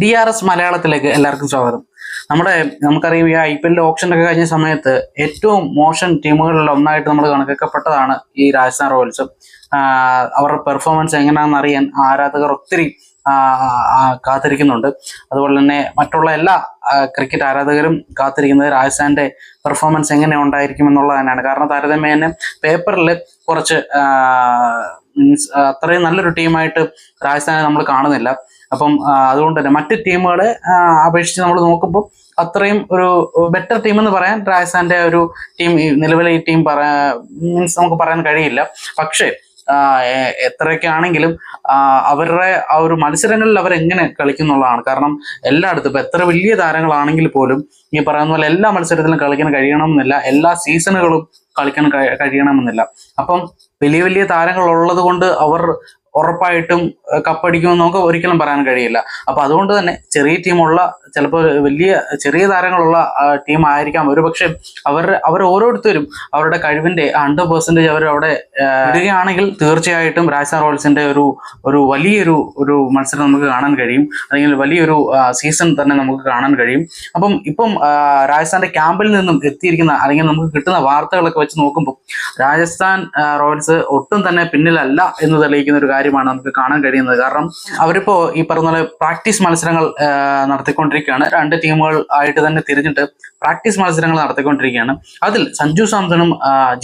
D R S മലയാളത്തിലേക്ക് എല്ലാവർക്കും സ്വാഗതം. നമ്മുടെ നമുക്കറിയാം ഈ ഐ പി എല്ലിന്റെ ഓപ്ഷൻ ഒക്കെ കഴിഞ്ഞ സമയത്ത് ഏറ്റവും മോശം ടീമുകളിൽ ഒന്നായിട്ട് നമ്മൾ കണക്കാക്കപ്പെട്ടതാണ് ഈ രാജസ്ഥാൻ റോയൽസ്. അവരുടെ പെർഫോമൻസ് എങ്ങനെയാണെന്ന് അറിയാൻ ആരാധകർ ഒത്തിരി കാത്തിരിക്കുന്നുണ്ട്. അതുപോലെ തന്നെ മറ്റുള്ള എല്ലാ ക്രിക്കറ്റ് ആരാധകരും കാത്തിരിക്കുന്നത് രാജസ്ഥാന്റെ പെർഫോമൻസ് എങ്ങനെ ഉണ്ടായിരിക്കും എന്നുള്ളത് തന്നെയാണ്. കാരണം താരതമ്യേന പേപ്പറിൽ കുറച്ച് മീൻസ് അത്രയും നല്ലൊരു ടീമായിട്ട് രാജസ്ഥാനെ നമ്മൾ കാണുന്നില്ല. അപ്പം അതുകൊണ്ട് തന്നെ മറ്റ് ടീമുകളെ അപേക്ഷിച്ച് നമ്മൾ നോക്കുമ്പോൾ അത്രയും ഒരു ബെറ്റർ ടീം എന്ന് പറയാൻ രാജസ്ഥാന്റെ ഒരു ടീം നിലവിലെ ഈ ടീം പറയാ മീൻസ് നമുക്ക് പറയാൻ കഴിയില്ല. പക്ഷേ എത്രയൊക്കെ ആണെങ്കിലും അവരുടെ ആ ഒരു മത്സരങ്ങളിൽ അവർ എങ്ങനെ കളിക്കുന്നുള്ളതാണ്. കാരണം എല്ലായിടത്തും ഇപ്പം എത്ര വലിയ താരങ്ങളാണെങ്കിൽ പോലും ഈ പറയുന്ന പോലെ എല്ലാ മത്സരത്തിലും കളിക്കാൻ കഴിയണമെന്നില്ല. എല്ലാ സീസണുകളും കളിക്കാൻ കഴി- കഴിയണമെന്നില്ല. അപ്പം വലിയ വലിയ താരങ്ങൾ ഉള്ളത് കൊണ്ട് അവർ ഉറപ്പായിട്ടും കപ്പടിക്കുമെന്ന് നമുക്ക് ഒരിക്കലും പറയാൻ കഴിയില്ല. അപ്പൊ അതുകൊണ്ട് തന്നെ ചെറിയ ടീമുള്ള ചിലപ്പോൾ വലിയ ചെറിയ താരങ്ങളുള്ള ടീം ആയിരിക്കാം ഒരുപക്ഷെ അവർ അവർ ഓരോരുത്തരും അവരുടെ കഴിവിന്റെ ഹൺഡ്രഡ് പെർസെന്റേജ് അവർ അവിടെ ഇടുകയാണെങ്കിൽ തീർച്ചയായിട്ടും രാജസ്ഥാൻ റോയൽസിന്റെ ഒരു ഒരു വലിയൊരു ഒരു മത്സരം നമുക്ക് കാണാൻ കഴിയും. അല്ലെങ്കിൽ വലിയൊരു സീസൺ തന്നെ നമുക്ക് കാണാൻ കഴിയും. അപ്പം ഇപ്പം രാജസ്ഥാന്റെ ക്യാമ്പിൽ നിന്നും എത്തിയിരിക്കുന്ന അല്ലെങ്കിൽ നമുക്ക് കിട്ടുന്ന വാർത്തകളൊക്കെ വെച്ച് നോക്കുമ്പോൾ രാജസ്ഥാൻ റോയൽസ് ഒട്ടും തന്നെ പിന്നിലല്ല എന്ന് തെളിയിക്കുന്ന ഒരു കാര്യമാണ് നമുക്ക് കാണാൻ കഴിയുന്നത്. കാരണം അവരിപ്പോ ഈ പറഞ്ഞ പോലെ പ്രാക്ടീസ് മത്സരങ്ങൾ നടത്തിക്കൊണ്ടിരിക്കുകയാണ്. രണ്ട് ടീമുകൾ ആയിട്ട് തന്നെ തിരിഞ്ഞിട്ട് പ്രാക്ടീസ് മത്സരങ്ങൾ നടത്തിക്കൊണ്ടിരിക്കുകയാണ്. അതിൽ സഞ്ജു സാംസണും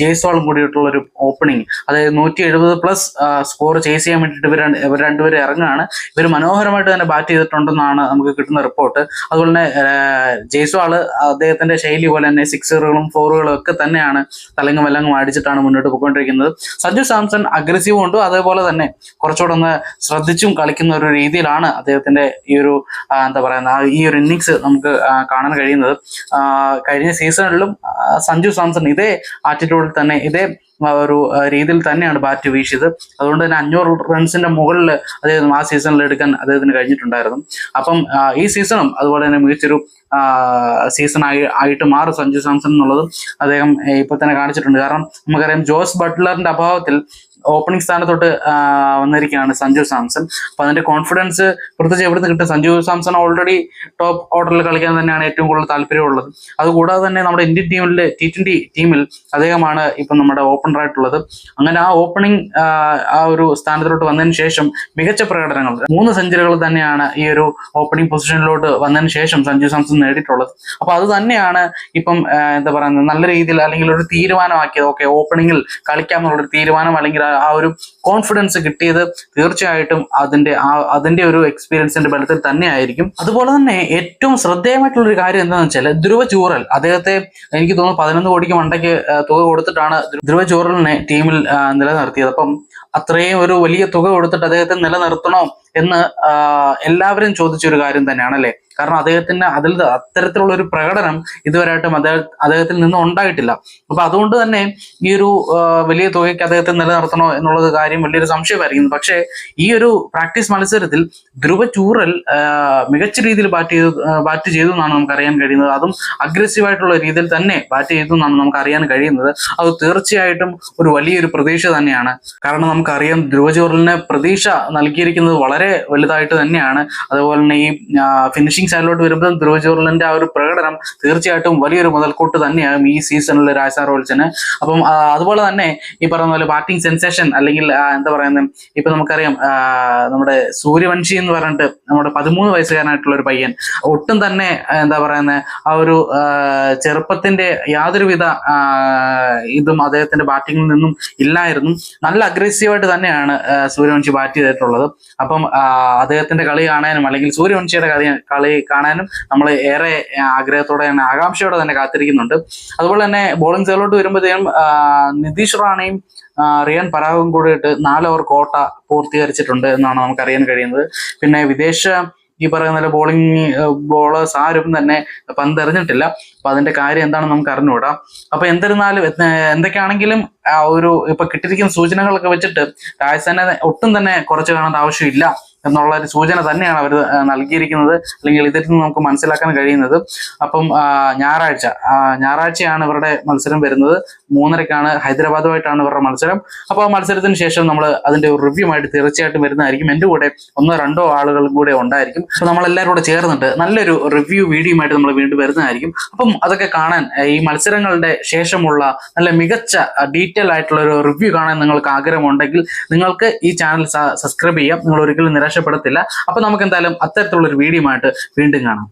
ജയ്സോളും കൂടിയിട്ടുള്ള ഒരു ഓപ്പണിംഗ് അതായത് നൂറ്റി എഴുപത് പ്ലസ് സ്കോർ ചേസ് ചെയ്യാൻ വേണ്ടിയിട്ട് ഇവർ രണ്ട്- ഇവർ രണ്ടുപേരും ഇറങ്ങുകയാണ്. ഇവർ മനോഹരമായിട്ട് തന്നെ ബാറ്റ് ചെയ്തിട്ടുണ്ടെന്നാണ് നമുക്ക് കിട്ടുന്ന റിപ്പോർട്ട് അതുപോലെ തന്നെ ജയ്സോൾ അദ്ദേഹത്തിന്റെ ശൈലി പോലെ തന്നെ സിക്സറുകളും ഫോറുകളും ഒക്കെ തന്നെയാണ് തലങ്ങും വല്ലങ്ങും അടിച്ചിട്ടാണ് മുന്നോട്ട് പോയിക്കൊണ്ടിരിക്കുന്നത്. സഞ്ജു സാംസൺ അഗ്രസീവ് ഉണ്ട്. അതേപോലെ തന്നെ കുറച്ചുകൂടെ ഒന്ന് ശ്രദ്ധിച്ചും കളിക്കുന്ന ഒരു രീതിയിലാണ് അദ്ദേഹത്തിന്റെ ഈ ഒരു എന്താ പറയുന്ന ഈ ഒരു ഇന്നിങ്സ് നമുക്ക് കാണാൻ കഴിയുന്നത്. കഴിഞ്ഞ സീസണിലും സഞ്ജു സാംസൺ ഇതേ ആറ്റിറ്റ്യൂഡിൽ തന്നെ ഇതേ ഒരു രീതിയിൽ തന്നെയാണ് ബാറ്റ് വീശിയത്. അതുകൊണ്ട് തന്നെ അഞ്ഞൂറ് റൺസിന്റെ മുകളിൽ അദ്ദേഹം ആ സീസണിൽ എടുക്കാൻ അദ്ദേഹത്തിന് കഴിഞ്ഞിട്ടുണ്ടായിരുന്നു. അപ്പം ഈ സീസണും അതുപോലെ തന്നെ മികച്ചൊരു സീസൺ ആയി ആയിട്ട് മാറും സഞ്ജു സാംസൺ എന്നുള്ളതും അദ്ദേഹം ഇപ്പൊ തന്നെ കാണിച്ചിട്ടുണ്ട്. കാരണം നമുക്കറിയാം ജോസ് ബട്ട്ലറിന്റെ അഭാവത്തിൽ ഓപ്പണിംഗ് സ്ഥാനത്തോട്ട് ആ, വന്നിരിക്കുകയാണ് സഞ്ജു സാംസൺ. അപ്പൊ അതിന്റെ കോൺഫിഡൻസ് പ്രത്യേകിച്ച് എവിടുന്ന് കിട്ടും? സഞ്ജു സാംസൺ ഓൾറെഡി ടോപ്പ് ഓർഡറിൽ കളിക്കാൻ തന്നെയാണ് ഏറ്റവും കൂടുതൽ താല്പര്യമുള്ളത്. അതുകൂടാതെ തന്നെ നമ്മുടെ ഇന്ത്യൻ ടീമിലെ ടി ട്വന്റി ടീമിൽ അദ്ദേഹമാണ് ഇപ്പം നമ്മുടെ ഓപ്പണർ ആയിട്ടുള്ളത്. അങ്ങനെ ആ ഓപ്പണിംഗ് ആ ഒരു സ്ഥാനത്തിലോട്ട് വന്നതിന് ശേഷം മികച്ച പ്രകടനങ്ങൾ മൂന്ന് സെഞ്ചുറികൾ തന്നെയാണ് ഈ ഒരു ഓപ്പണിംഗ് പൊസിഷനിലോട്ട് വന്നതിന് ശേഷം സഞ്ജു സാംസൺ നേടിയിട്ടുള്ളത്. അപ്പൊ അത് തന്നെയാണ് ഇപ്പം ആ, എന്താ പറയുന്നത് നല്ല രീതിയിൽ അല്ലെങ്കിൽ ഒരു തീരുമാനമാക്കിയത് ഓക്കെ ഓപ്പണിംഗിൽ കളിക്കാം എന്നുള്ളൊരു തീരുമാനം അല്ലെങ്കിൽ ആ- ഒരു കോൺഫിഡൻസ് കിട്ടിയത് തീർച്ചയായിട്ടും അതിന്റെ ആ അതിന്റെ ഒരു എക്സ്പീരിയൻസിന്റെ ബലത്തിൽ തന്നെയായിരിക്കും അതുപോലെ തന്നെ ഏറ്റവും ശ്രദ്ധേയമായിട്ടുള്ള ഒരു കാര്യം എന്താണെന്ന് വെച്ചാൽ ധ്രുവ ചൂറൽ. അദ്ദേഹത്തെ എനിക്ക് തോന്നുന്നു പതിനൊന്ന് കോടിക്ക് മണ്ടയ്ക്ക് തുക കൊടുത്തിട്ടാണ് ധ്രുവ ചൂറലിനെ ടീമിൽ നിലനിർത്തിയത്. അപ്പം അത്രയും ഒരു വലിയ തുക കൊടുത്തിട്ട് അദ്ദേഹത്തെ നിലനിർത്തണോ എന്ന് എല്ലാവരും ചോദിച്ചൊരു കാര്യം തന്നെയാണ് അല്ലെ കാരണം അദ്ദേഹത്തിന്റെ അതിൽ അത്തരത്തിലുള്ള ഒരു പ്രകടനം ഇതുവരെയായിട്ടും അദ്ദേഹം അദ്ദേഹത്തിൽ നിന്നും ഉണ്ടായിട്ടില്ല. അപ്പൊ അതുകൊണ്ട് തന്നെ ഈ ഒരു വലിയ തുകയ്ക്ക് അദ്ദേഹത്തെ നിലനിർത്തണോ എന്നുള്ളത് കാര്യം വലിയൊരു സംശയമായിരിക്കും പക്ഷേ ഈ ഒരു പ്രാക്ടീസ് മത്സരത്തിൽ ധ്രുവ ചൂറൽ മികച്ച രീതിയിൽ ബാറ്റ് ചെയ്തു ബാറ്റ് ചെയ്തു എന്നാണ് നമുക്ക് അറിയാൻ കഴിയുന്നത്. അതും അഗ്രസീവ് ആയിട്ടുള്ള രീതിയിൽ തന്നെ ബാറ്റ് ചെയ്തു എന്നാണ് നമുക്ക് അറിയാൻ കഴിയുന്നത്. അത് തീർച്ചയായിട്ടും ഒരു വലിയൊരു പ്രതീക്ഷ തന്നെയാണ്. കാരണം നമുക്കറിയാം ധ്രുവ ചൂറലിന് പ്രതീക്ഷ നൽകിയിരിക്കുന്നത് വളരെ വലുതായിട്ട് തന്നെയാണ്. അതുപോലെ തന്നെ ഈ ഫിനിഷിംഗ് സൈഡിലോട്ട് വരുമ്പോൾ ധ്രുവ ചൂറലിന്റെ ആ ഒരു പ്രകടനം തീർച്ചയായിട്ടും വലിയൊരു മുതൽക്കൂട്ട് തന്നെയാകും ഈ സീസണിൽ രാജസ്ഥാൻ റോയൽസിന് അപ്പം അതുപോലെ തന്നെ ഈ പറയുന്ന പോലെ ബാറ്റിംഗ് സെൻസേഷൻ അല്ലെങ്കിൽ എന്താ പറയുന്നത് ഇപ്പൊ നമുക്കറിയാം നമ്മുടെ സൂര്യവംശി എന്ന് പറഞ്ഞിട്ട് നമ്മുടെ പതിമൂന്ന് വയസ്സുകാരനായിട്ടുള്ള ഒരു പയ്യൻ. ഒട്ടും തന്നെ എന്താ പറയുന്നത് ആ ഒരു ചെറുപ്പത്തിന്റെ യാതൊരുവിധ ഇതും അദ്ദേഹത്തിന്റെ ബാറ്റിങ്ങിൽ നിന്നും ഇല്ലായിരുന്നു. നല്ല അഗ്രസീവായിട്ട് തന്നെയാണ് സൂര്യവംശി ബാറ്റ് ചെയ്തിട്ടുള്ളത്. അപ്പം അദ്ദേഹത്തിന്റെ കളി കാണാനും അല്ലെങ്കിൽ സൂര്യവംശിയുടെ കളി കളി കാണാനും നമ്മൾ ഏറെ ആഗ്രഹത്തോടെ തന്നെ ആകാംക്ഷയോടെ തന്നെ കാത്തിരിക്കുന്നുണ്ട്. അതുപോലെ തന്നെ ബോളിംഗ് സൈഡിലോട്ട് വരുമ്പോഴത്തേക്കും നിതീഷ് റാണയും റിയൻ പരാഗും കൂടിയിട്ട് നാല് ഓവർ കോട്ട പൂർത്തീകരിച്ചിട്ടുണ്ട് എന്നാണ് നമുക്ക് അറിയാൻ കഴിയുന്നത്. പിന്നെ വിദേശ ഈ പറയുന്ന ബോളിംഗ് ബോളേഴ്സ് ആരും തന്നെ പന്തെറിഞ്ഞിട്ടില്ല. അപ്പൊ അതിന്റെ കാര്യം എന്താണെന്ന് നമുക്ക് അറിഞ്ഞുകൂടാ. അപ്പൊ എന്തിരുന്നാലും എന്തൊക്കെയാണെങ്കിലും ആ ഒരു ഇപ്പൊ കിട്ടിയിരിക്കുന്ന സൂചനകളൊക്കെ വെച്ചിട്ട് രാജസ്ഥാനെ ഒട്ടും തന്നെ കുറച്ച് കാണേണ്ട ആവശ്യമില്ല എന്നുള്ള ഒരു സൂചന തന്നെയാണ് അവർ നൽകിയിരിക്കുന്നത്. അല്ലെങ്കിൽ ഇതിൽ നിന്ന് നമുക്ക് മനസ്സിലാക്കാൻ കഴിയുന്നത്. അപ്പം ഞായറാഴ്ച ഞായറാഴ്ചയാണ് ഇവരുടെ മത്സരം വരുന്നത്. മൂന്നരക്കാണ് ഹൈദരാബാദുമായിട്ടാണ് ഇവരുടെ മത്സരം. അപ്പോൾ ആ മത്സരത്തിന് ശേഷം നമ്മൾ അതിന്റെ ഒരു റിവ്യൂമായിട്ട് തീർച്ചയായിട്ടും വരുന്നതായിരിക്കും. എന്റെ കൂടെ ഒന്നോ രണ്ടോ ആളുകളും കൂടെ ഉണ്ടായിരിക്കും. അപ്പോൾ നമ്മളെല്ലാവരും കൂടെ ചേർന്നിട്ട് നല്ലൊരു റിവ്യൂ വീഡിയോ ആയിട്ട് നമ്മൾ വീണ്ടും വരുന്നതായിരിക്കും. അപ്പം അതൊക്കെ കാണാൻ ഈ മത്സരങ്ങളുടെ ശേഷമുള്ള നല്ല മികച്ച ഡീറ്റെയിൽ ആയിട്ടുള്ള ഒരു റിവ്യൂ കാണാൻ നിങ്ങൾക്ക് ആഗ്രഹമുണ്ടെങ്കിൽ നിങ്ങൾക്ക് ഈ ചാനൽ സബ്സ്ക്രൈബ് ചെയ്യാം. നിങ്ങൾ ഒരിക്കലും നിരാശപ്പെടുത്തില്ല. അപ്പൊ നമുക്ക് എന്തായാലും അത്തരത്തിലുള്ള ഒരു വീഡിയോ ആയിട്ട് വീണ്ടും കാണാം.